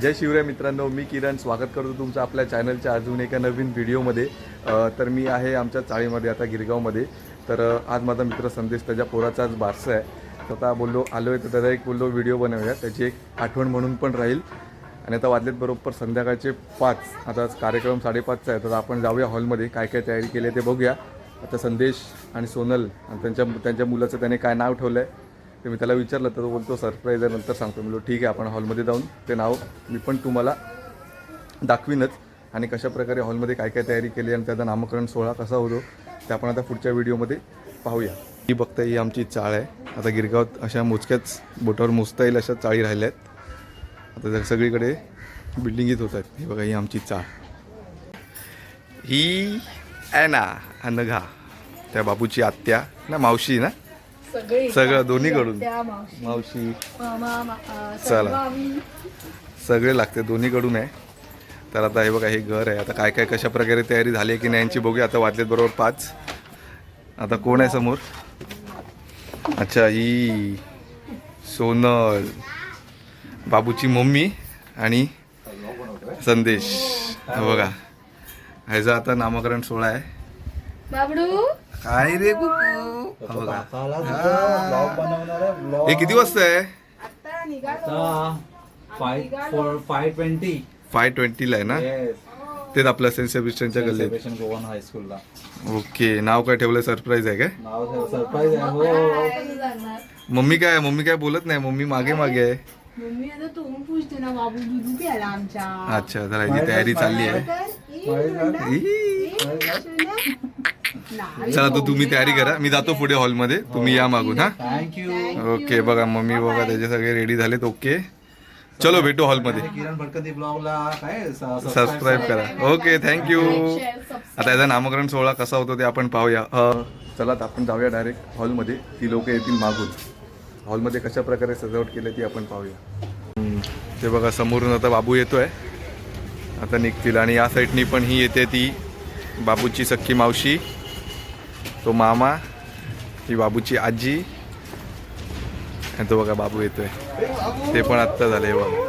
जय शिवराय मित्रांनो मी किरण. स्वागत करतो तुमचं आपल्या चॅनलच्या अजून एका नवीन व्हिडिओमध्ये. तर मी आहे आमच्या चाळीमध्ये आता गिरगावमध्ये. तर आज माझा मित्र संदेश त्याच्या पोराचा आज बारसा आहे. तर आता बोललो आलो आहे तर त्याचा एक बोललो व्हिडिओ बनवूया. त्याची एक आठवण म्हणून पण राहील. आणि आता वाजलेत बरोबर संध्याकाळचे पाच. आता कार्यक्रम साडेपाचचा आहे. तर आपण जाऊया हॉलमध्ये काय काय तयारी केली आहे ते बघूया. आता संदेश आणि सोनल आणि त्यांच्या त्यांच्या मुलाचं त्याने काय नाव ठेवलं आहे तर मी त्याला विचारलं तर तो बोलतो सरप्राईज आहे. नंतर सांगतो म्हणलो ठीक आहे आपण हॉलमध्ये जाऊन ते नाव मी पण तुम्हाला दाखवीनच. आणि कशा प्रकारे हॉलमध्ये काय काय तयारी केली आणि त्याचा नामकरण सोहळा कसा होतो ते आपण आता पुढच्या व्हिडिओमध्ये पाहूया. ही बघता ही आमची चाळ आहे. आता गिरगावात अशा मोजक्याच बोटावर मोजता येईल अशा चाळी राहिल्या आहेत आता जर सगळीकडे बिल्डिंगीत होत आहेत ही बघा ही आमची चाळ. ही ॲना अनघा त्या बाबूची आत्या ना मावशी ना? सगळे सगळं दोन्हीकडून. त्या मावशी. चला. सगळे लागते दोन्हीकडून आहे. तर आता हे बघा हे घर आहे. आता काय काय कशा प्रकारे तयारी झाली आहे की नाही यांची बघूया. आता वाजलेत बरोबर पाच. आता कोण आहे समोर? अच्छा ही सोनल. बाबूची मम्मी आणि संदेश. हा बघा. ह्याचा आता नामकरण सोहळा आहे. बाबडू. काय रे हा. बघा हे किती वाजता आहे? आता निघालो. Five four five twenty five ट्वेंटीला आहे ना? तेच आपल्या सेंट सेबेस्टनच्या गल्लीत. गोवन हायस्कूलला ओके नाव काय ठेवलं सरप्राईज आहे काय? नाव सरप्राईज आहे हो. मम्मी काय मम्मी काय बोलत नाही? मम्मी मागे मागे आहे. मम्मी आता तू पूछते ना बाबू दुधू प्याला आमच्या. अच्छा तर ह्याची तयारी चालली आहे. तर, ई, ई. चला तो तुम्ही तयारी करा. मी जातो पुढे हॉलमध्ये. तुम्ही या मागून हा? थँक्यू. ओके बघा मम्मी बघा त्याचे सगळे रेडी झालेत. ओके. चलो भेटू हॉलमध्ये. किरण भटकती ब्लॉगला. काय? सबस्क्राईब करा. Okay thank you. आता याचा नामकरण सोहळा कसा होतो ते आपण पाहूया. अ, चला आता आपण जाऊया डायरेक्ट हॉलमध्ये. ती लोक येतील मागून. हॉलमध्ये कशा प्रकारे सजावट केली ती आपण पाहूया. ते बघा समोरून आता बाबू येतोय. आता निघतील. आणि या साईडनी पण ही येते ती बाबूची सख्खी मावशी. तो मामा ही बाबूची आजी आणि तो बघा बाबू येतोय. ते पण आत्ता झाले बघा.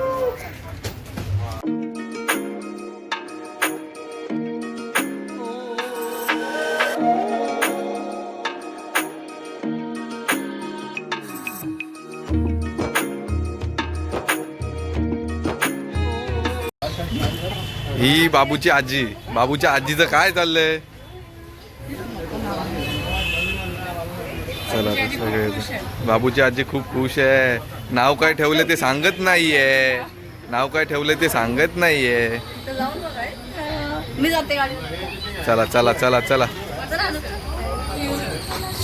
ही बाबूची आजी. बाबूच्या आजीचं काय चाललंय? चला सगळे. बाबूची आजी खूप खुश आहे. नाव काय ठेवलं ते सांगत नाहीये. नाव काय ठेवलं ते सांगत नाहीये. तर जाऊन बघाय. अं, मी जाते गाडी. चला चला चला चला.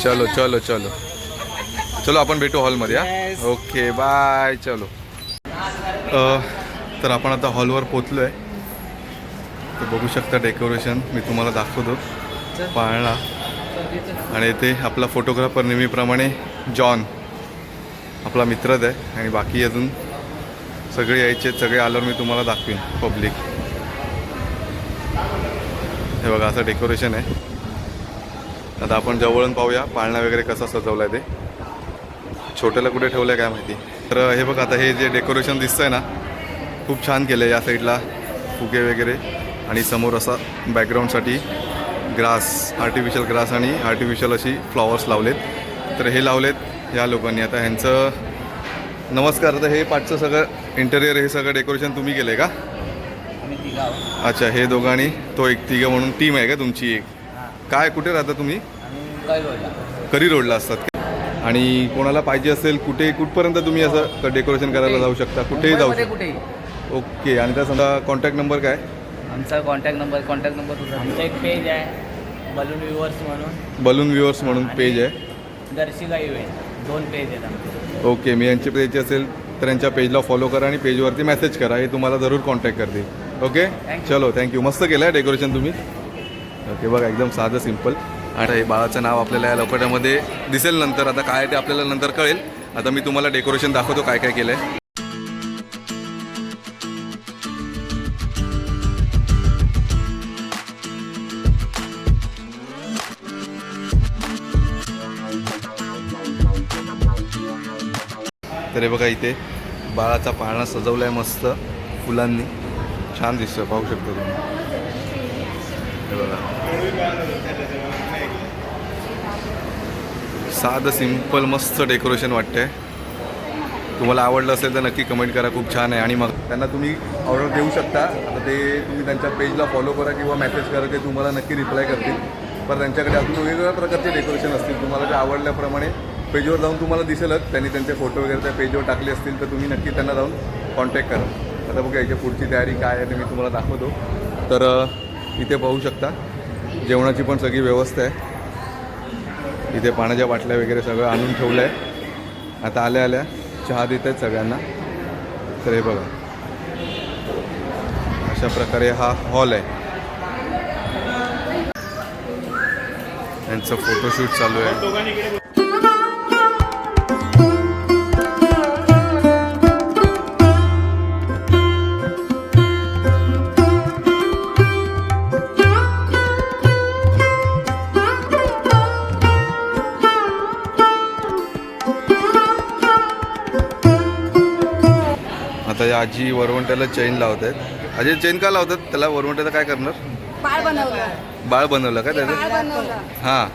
चलो चलो चलो. चलो आपण भेटू हॉलमध्ये हा? ओके बाय चलो. तर आपण आता हॉलवर पोचलो आहे तर बघू शकता डेकोरेशन. मी तुम्हाला दाखवतो. पाळणा. आणि ते आपला फोटोग्राफर नेहमीप्रमाणे जॉन आपला मित्रच आहे आणि बाकी अजून सगळे यायचे सगळे आल्यावर मी तुम्हाला दाखवीन पब्लिक हे बघा असं डेकोरेशन आहे. आता आपण जवळून पाहूया पाळणा वगैरे कसा सजवला आहे ते. छोट्याला कुठे ठेवलं आहे काय माहिती. तर हे बघा आता हे जे डेकोरेशन दिसतंय ना खूप छान केलं आहे या साईडला फुगे वगैरे आणि समोर असा बॅकग्राऊंडसाठी ग्रास आर्टिफिशियल ग्रास आणि आर्टिफिशियल अशी फ्लॉवर्स लावलेत. तर हे लावलेत या लोकांनी. आता ह्यांचं नमस्कार. आता हे पाठचं सगळं इंटेरियर हे सगळं डेकोरेशन तुम्ही केलं आहे का अच्छा हे दोघांनी तो एक तिघं म्हणून टीम आहे का तुमची एक? काय कुठे राहता तुम्ही? करी रोडला असतात? आणि कोणाला पाहिजे असेल कुठे कुठपर्यंत तुम्ही असं डेकोरेशन करायला जाऊ शकता? कुठेही जाऊ शकता. ओके आणि त्या समजा कॉन्टॅक्ट नंबर काय? आमचा कॉन्टॅक्ट नंबर कॉन्टॅक्ट नंबर आमचा एक पेज आहे. बलून व्ह्युअर्स म्हणून. बलून व्ह्युअर्स म्हणून पेज आहे. दर्शिका इव्हेंट दोन पेज आहेत आमचे. ओके मी यांची पेज असेल तर यांच्या पेजला फॉलो करा आणि पेजवरती मेसेज करा. हे तुम्हाला जरूर कॉन्टॅक्ट करतील. ओके चलो थँक्यू मस्त केलं आहे डेकोरेशन तुम्ही. ओके बघा एकदम साधं सिंपल आणि हे बाळाचं नाव आपल्याला या लवकरामध्ये दिसेल नंतर. आता काय ते आपल्याला नंतर कळेल. आता मी तुम्हाला डेकोरेशन दाखवतो काय काय केलं आहे तर हे बघा इथे बाळाचा पाळणा सजवलाय मस्त फुलांनी. छान दिसतं पाहू शकतो तुम्ही. बघा. साधं सिंपल मस्त डेकोरेशन वाटतंय. तुम्हाला आवडलं असेल तर नक्की कमेंट करा खूप छान आहे. आणि मग त्यांना तुम्ही ऑर्डर देऊ शकता. आता ते तुम्ही त्यांच्या पेजला फॉलो करा किंवा मेसेज करा ते तुम्हाला नक्की रिप्लाय करतील. पण त्यांच्याकडे अजून वेगवेगळ्या प्रकारचे डेकोरेशन असतील. तुम्हाला ते आवडल्याप्रमाणे पेजवर जाऊन तुम्हाला दिसेलच. त्यांनी त्यांचे फोटो वगैरे त्या पेजवर टाकले असतील तर तुम्ही नक्की त्यांना जाऊन कॉन्टॅक्ट करा. आता बघा याची पुढची तयारी काय आहे ते मी तुम्हाला दाखवतो. तर इथे पाहू शकता. जेवणाची पण सगळी व्यवस्था आहे. इथे पाण्याच्या बाटल्या वगैरे सगळं आणून ठेवलं आहे आता आल्या आल्या. चहा देत आहेत सगळ्यांना. तर हे बघा. अशा प्रकारे हा हॉल आहे. यांचं फोटोशूट चालू आहे. आजी वरवंट्याला चेन लावत. आहेत अजय चेन का लावतात? त्याला वरवंट्याला काय करणार? बाळ बनवलं. बाळ बनवलं का त्याचं? बाळ बनवलं. हां.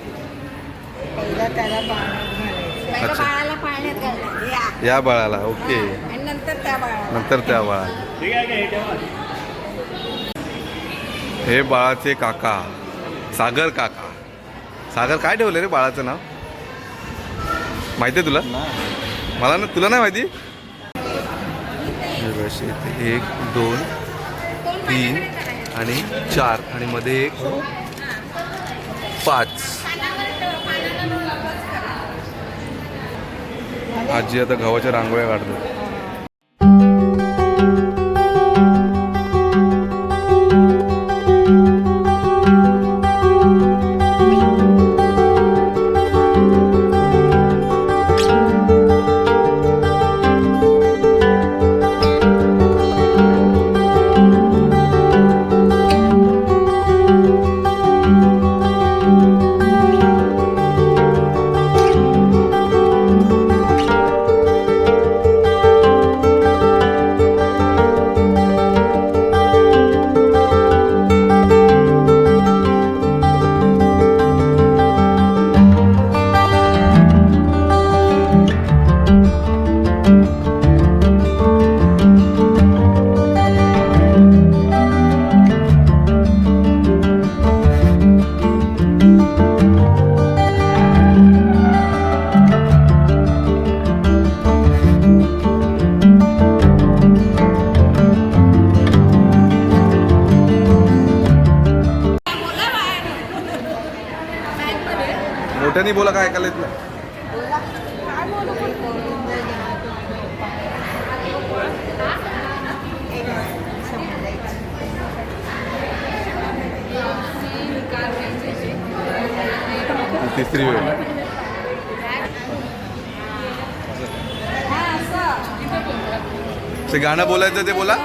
अच्छा. बाळाला पाळण्यात घालणार. या. या बाळाला ओके. आणि नंतर त्या बाळाला. नंतर त्या बाळाला. हे बाळाचे काका. सागर काका. सागर काय ठेवलं रे बाळाचं नाव? माहिती आहे तुला? मला ना तुला नाही माहिती? असे एक दोन तीन आणि चार. आणि मध्ये एक पाच. आजी आता गव्हाच्या रांगोळ्या काढतात. मोठ्याने बोला काय ऐकायला येत नाही. तिसरी वेळ. ते गाणं बोलायचं ते बोला.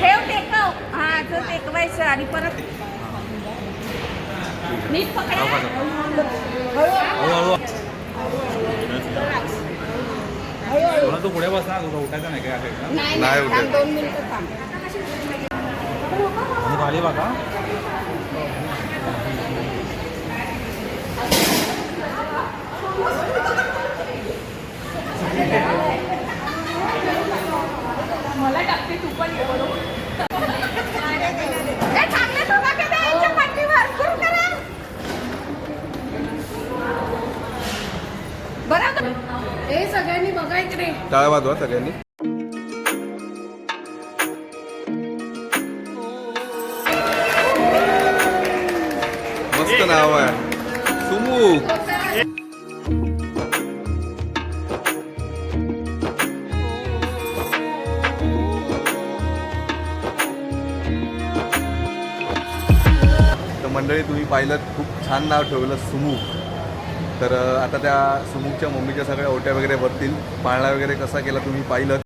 ठेव टेकव हा तो टेकवायचं आणि परत तू पुढे बसा तुला उठायचं नाही काय नाही उठत. थांब, दोन मिनिटं थांब आणि खाली बघा ए, चांगले दोघा के द्या, यांच्या पाठीवर. सुरू करा. बरं हे सगळ्यांनी बघा इकडे. टाळ्या वाजवा सगळ्यांनी. मस्त नाव आहे. सुमू. तर मंडळी तुम्ही पाहिलं खूप छान नाव ठेवलं सुमुख तर आता त्या सुमुखच्या मम्मीच्या सगळ्या ओट्या वगैरे भरतील पाळणा वगैरे कसा केला तुम्ही पाहिलं?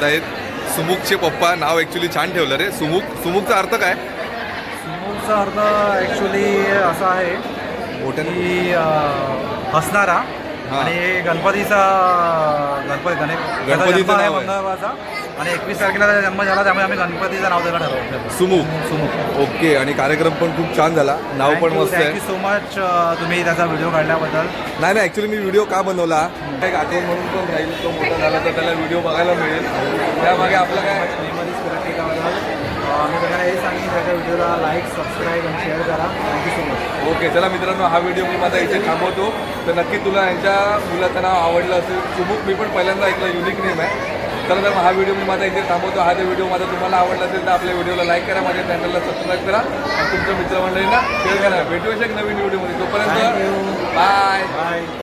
आपल्यासोबत आहेत. सुमुखचे पप्पा नाव ॲक्च्युली छान ठेवलं रे. सुमुख सुमुखचा अर्थ काय? सुमोचा अर्थ ॲक्च्युली असा आहे मोठ्याने हसणारा. आणि गणपतीचा गणपती गणे त्याचा गणपतीचं आहे नाव आहे. मंगळवारचा. आणि एकवीस तारखेला त्याचा जन्म झाला त्यामुळे आम्ही गणपतीचं नाव त्याला ठरवलं. सुमुख सुमुख ओके आणि कार्यक्रम पण खूप छान झाला. नाव पण मस्त आहे. थँक्यू सो मच तुम्ही त्याचा व्हिडिओ काढल्याबद्दल. नाही नाही ॲक्च्युली मी व्हिडिओ का बनवला? एक आठवण म्हणून पण राहील तो मोठा झाला तर त्याला व्हिडिओ बघायला मिळेल. त्यामागे आपलं काय? मी सगळ्यांना हे सांगेन त्याच्या व्हिडिओला लाईक सबस्क्राईब आणि शेअर करा. Thank you so much okay चला मित्रांनो हा व्हिडिओ मी माझा इथे थांबवतो. तर नक्की तुला यांच्या मुलाचं नाव आवडलं असेल सुमुख मी पण पहिल्यांदा ऐकलं युनिक नेम आहे. चला तर मग हा व्हिडिओ मी माझा इथे थांबवतो. हा जर व्हिडिओ माझा तुम्हाला आवडला असेल तर आपल्या व्हिडिओला लाईक करा माझ्या चॅनलला सबस्क्राईब करा. आणि तुमच्या मित्रमंडळींना शेअर करा. भेटूया एक नवीन व्हिडिओमध्ये तोपर्यंत बाय बाय